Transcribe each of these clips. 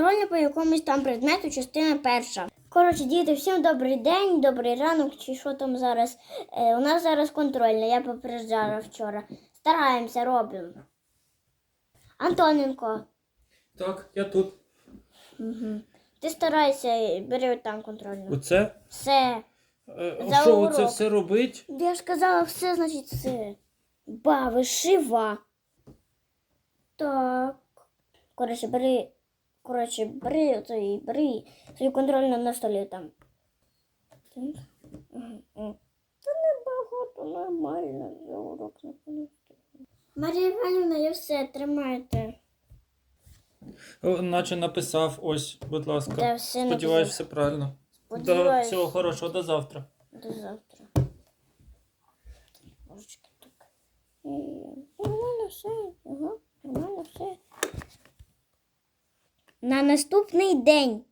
контрольна по якомусь там предмету, частина перша. Коротше, діти, всім добрий день, добрий ранок, чи що там зараз. Е, у нас зараз контрольна, я попереджала вчора. Стараємося, робимо. Антоненко, Так, я тут. угу. ти старайся, бери там контрольну. Оце? Все. Е, За що урок. оце все робить? Я ж казала, все, значить, все. Ба, вишива. Так. Коротше, бери. Коротше, бери оцей, бери свою контрольну на столі там. Та небагато, нормально, я урок не понесу. Марія Іванівна, я все, тримайте. О, наче написав, ось, будь ласка. Та все Сподіваюсь, все правильно. До Сподіваюсь. всього хорошого, до завтра. До завтра. Божечки так. І Нормально все. Ага, нормально все. На наступний день.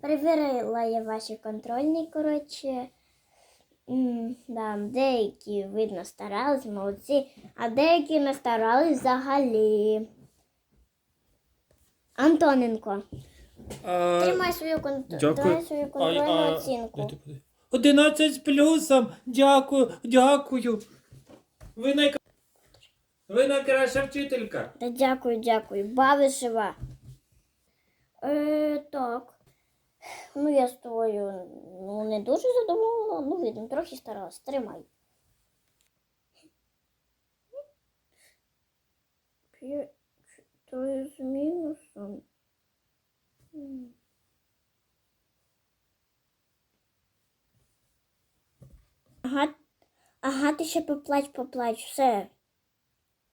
Перевірила я ваші контрольні, коротше. Да, деякі, видно, старались, молодці, а деякі не старались взагалі. Антоненко, А, тримай свою, кон... Свою контрольну а, оцінку. 11 з плюсом. Дякую, дякую. Ви найкра... Ви найкраща вчителька. Та дякую, дякую. Бави жива. Е, так. Ну, я з тобою ну, не дуже задоволена. Ну, видно, трохи старалась. Тримай. П'ять, чотири з мінусом. Ага, ага, ти ще поплач, поплач. Все.